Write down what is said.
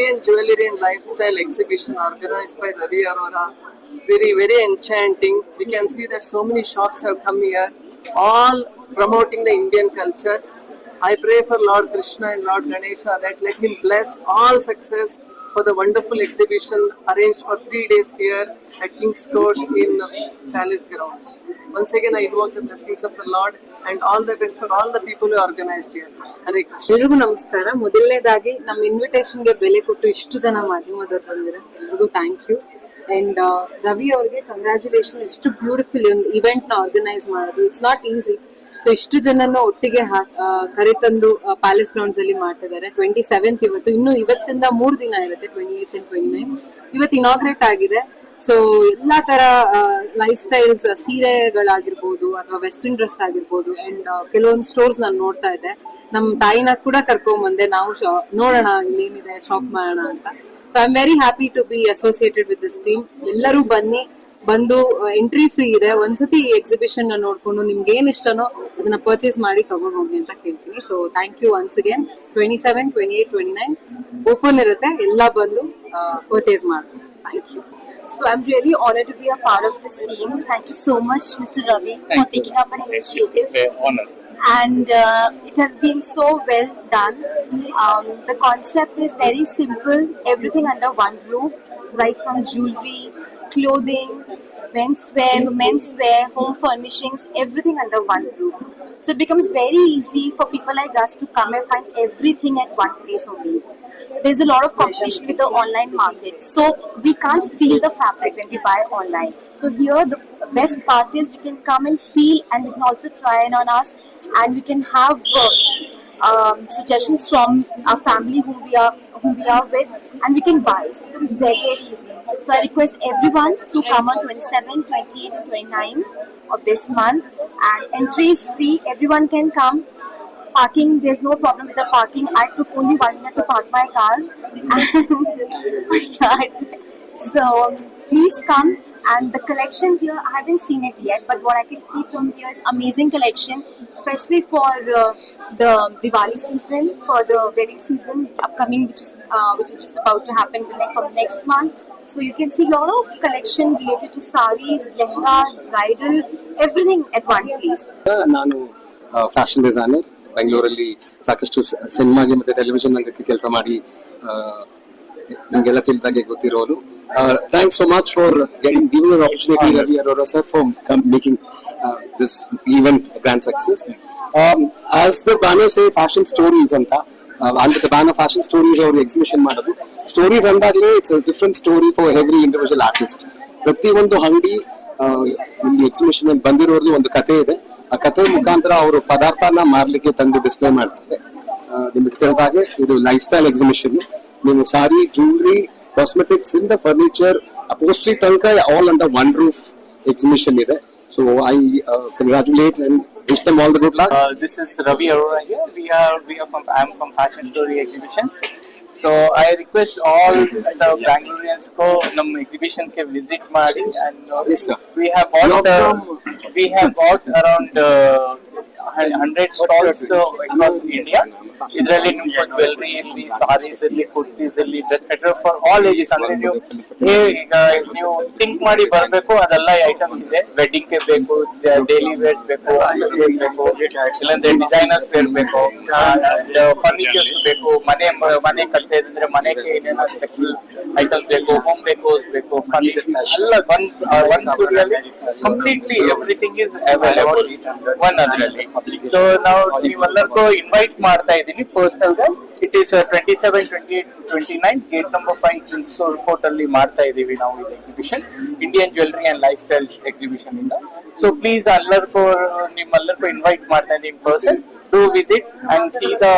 Indian jewelry and lifestyle exhibition organized by Ravi Arora. Very, very enchanting. We can see that so many shops have come here, all promoting the Indian culture. I pray for Lord Krishna and Lord Ganesha that let him bless all success for the wonderful exhibition arranged for three days here at King's Court in Palace Grounds. Once again, I invoke the blessings of the Lord and all the best for all the people who organized here. Hare Krishna. ಎಲ್ರಿಗೂ ನಮಸ್ಕಾರ ಮೊದಲನೇದಾಗಿ ನಮ್ಮ ಇನ್ವಿಟೇಷನ್ಗೆ ಬೆಲೆ ಕೊಟ್ಟು ಇಷ್ಟು ಜನ ಮಾಧ್ಯಮದವ್ರು ಬಂದಿದ್ದಾರೆ ಎಲ್ರಿಗೂ ಥ್ಯಾಂಕ್ ಯು ಅಂಡ್ ರವಿ ಅವ್ರಿಗೆ ಕಂಗ್ರ್ಯಾಚುಲೇಷನ್ ಎಷ್ಟು ಬ್ಯೂಟಿಫುಲ್ ಒಂದು ಇವೆಂಟ್ನ ಆರ್ಗನೈಸ್ ಮಾಡೋದು ಇಟ್ಸ್ ನಾಟ್ ಈಸಿ ಸೊ ಇಷ್ಟು ಜನನ ಒಟ್ಟಿಗೆ ಕರೆತಂದು ಪ್ಯಾಲೇಸ್ ಗ್ರೌಂಡ್ಸ್ ಅಲ್ಲಿ ಮಾಡ್ತಿದ್ದಾರೆ. ಟ್ವೆಂಟಿ ಸೆವೆಂತ್ ಇವತ್ತು. ಇನ್ನು ಇವತ್ತಿಂದ ಮೂರ್ ದಿನ ಇರುತ್ತೆ twenty eight and twenty nine ಇವತ್ತು ಇನಾಗ್ರೇಟ್ ಆಗಿದೆ. ಸೊ ಎಲ್ಲಾ ತರ ಲೈಫ್ ಸ್ಟೈಲ್ಸ್ ಸೀರೆಗಳಾಗಿರ್ಬೋದು ಅಥವಾ ವೆಸ್ಟರ್ನ್ ಡ್ರೆಸ್ ಆಗಿರ್ಬೋದು ಅಂಡ್ ಕೆಲವೊಂದು ಸ್ಟೋರ್ಸ್ ನಾನು ನೋಡ್ತಾ ಇದ್ದೆ. ನಮ್ ತಾಯಿನ ಕೂಡ ಕರ್ಕೊಂಡ್ ಬಂದೆ ನಾವು ನೋಡೋಣ ಏನಿದೆ ಶಾಪ್ ಮಾಡೋಣ ಅಂತ. So I am very happy to be associated with this team ಎಲ್ಲರೂ ಬನ್ನಿ. ಬಂದು ಎಂಟ್ರಿ ಫ್ರೀ ಇದೆ. ಒಂದ್ಸತಿ ಎಕ್ಸಿಬಿಷನ್ ನೋಡ್ಕೊಂಡು ನಿಮ್ಗೆ ಏನ್ ಇಷ್ಟನೋ ಅದನ್ನ ಪರ್ಚೇಸ್ ಮಾಡಿ ತಗೊಂಡ್ ಹೋಗಿ ಅಂತ ಕೇಳ್ತೀನಿ so thank you once again twenty seven twenty eight twenty nine open ಇರುತ್ತೆ ಎಲ್ಲ ಬಂದು ಪರ್ಚೇಸ್ ಮಾಡಿ thank you So I'm really honored to be a part of this team. Thank you so much, Mr. Ravi, for taking up an initiative. honor. And uh, it has been so well done. Um, the concept is very simple. Everything under one roof, right from jewelry, clothing, menswear, menswear, home furnishings, everything under one roof. So it becomes very easy for people like us to come and find everything at one place only there's a lot of competition with the online market. So we can't feel the fabric when we buy online. So here the best part is we can come and feel and we can also try it on us and we can have uh, um, suggestions from our family whom we are whom we are with and we can buy. So it becomes very, very easy. So I request everyone to come on 27, 28 and 29 of this month and entry is free. Everyone can come parking there's no problem with the parking i took only one minute to park my car yeah, so please come and the collection here i haven't seen it yet but what i can see from here is amazing collection especially for uh, the diwali season for the wedding season upcoming which is uh, which is just about to happen the next, from next month so you can see a lot of collection related to saris lehengas bridal everything at one place ನಾನು fashion designer ಬೆಂಗಳೂರಲ್ಲಿ ಸಾಕಷ್ಟು ಸ- ಸಿನಿಮಾಗೆ ಮತ್ತೆ television ರಂಗಕ್ಕೆ ಕೆಲಸ ಮಾಡಿ ಆ, ನಿಮ್ಗೆಲ್ಲ ತಿಳಿದಾಗೆ ಗೊತ್ತಿರೋರು. Thanks so much for getting giving opportunity Ravi Arora sir for making this event grand success as the banner say fashion stories ಅಂತ ಅಂದ್ರೆ ಬ್ಯಾನರ್ ಫ್ಯಾಷನ್ ಸ್ಟೋರೀಸ್ ಅವರು ಎಕ್ಸಿಬಿಷನ್ ಮಾಡೋದು stories ಅಂದಾಗಲೇ it's different story for every individual artist ಪ್ರತಿಯೊಂದು ಅಂಗಡಿ ಇಲ್ಲಿ exhibition ಅಲ್ಲಿ ಬಂದಿರೋದು ಒಂದು ಕತೆ ಇದೆ. ಆ ಕತೆ ಮುಖಾಂತರ ಅವರು ಪದಾರ್ಥನ ಮಾರ್ಲಿಕ್ಕೆ ತಂದು ಡಿಸ್ಪ್ಲೇ ಮಾಡ್ತಾರೆ. ನಿಮಗೆ ತಿಳಿದ ಹಾಗೆ ಇದು ಲೈಫ್ ಸ್ಟೈಲ್ ಎಕ್ಸಿಬಿಷನ್ ನೀವು ಸಾರಿ ಜ್ಯೂಲ್ರಿ ಕಾಸ್ಮೆಟಿಕ್ಸ್ ಇಂದ ಫರ್ನಿಚರ್ ಪೋಸ್ಟ್ರಿ ತನಕ all under one roof exhibition ಇದೆ so I congratulate and wish them all the good luck Uh, this is Ravi Arora here. We are we are from I am from Fashion Story Exhibitions. So I request all the Bangaloreans go ನಮ್ಮ exhibition ಗೆ visit ಮಾಡಿ and uh, Yes, sir. we have bought You're uh, stalls across India. ಇದರಲ್ಲಿ ನಿಮ್ಗೆ jewellery ಇರಲಿ ಸಾರೀಸ್ ಇರಲಿ ಕುರ್ತೀಸ್ ಇರಲಿ dress material for all ages ಅಂದ್ರೆ ನೀವು ಈಗ ನೀವು ಥಿಂಕ್ ಮಾಡಿ ಬರಬೇಕು ಅದೆಲ್ಲ ಐಟಮ್ಸ್ ಇದೆ. ವೆಡ್ಡಿಂಗ್ಗೆ ಬೇಕು ಡೈಲಿ ವೇರ್ ಬೇಕು ಬೇಕು ಇಲ್ಲಾಂದ್ರೆ ಡಿಸೈನರ್ಸ್ ವೇರ್ ಬೇಕು ಫರ್ನಿಚರ್ಸ್ ಬೇಕು ಮನೆ ಮನೆ ಕಟ್ತಾ ಇದ್ರೆ ಮನೆಗೆ ಏನೇನೋ ಸ್ಪೆಷಲ್ ಐಟಮ್ಸ್ ಬೇಕು ಹೋಮ್ ಡೆಕೋಸ್ ಬೇಕು furniture ಎಲ್ಲ ಒಂದ್ ಒಂದ್ ಸ್ಟುಡಿಯೋಲಿ completely everything is available one ಅದರಲ್ಲಿ. ಸೊ ನಾವು ನಿಮ್ಮೆಲ್ಲರಿಗೂ ಇನ್ವೈಟ್ ಮಾಡ್ತಾ ಇದ್ದೀನಿ. Personal it is twenty seven twenty eight twenty nine gate number five court ಅಲ್ಲಿ ಮಾಡ್ತಾ ಇದ್ದೀವಿ ನಾವು ಇದು exhibition Indian jewellery and life style exhibition ಇಂದ. ಸೊ ಪ್ಲೀಸ್ ಎಲ್ಲರಿಗೂ ನಿಮ್ಮೆಲ್ಲರಿಗೂ ಇನ್ವೈಟ್ ಮಾಡ್ತಾ ಇದ್ದೀನಿ person do visit and see the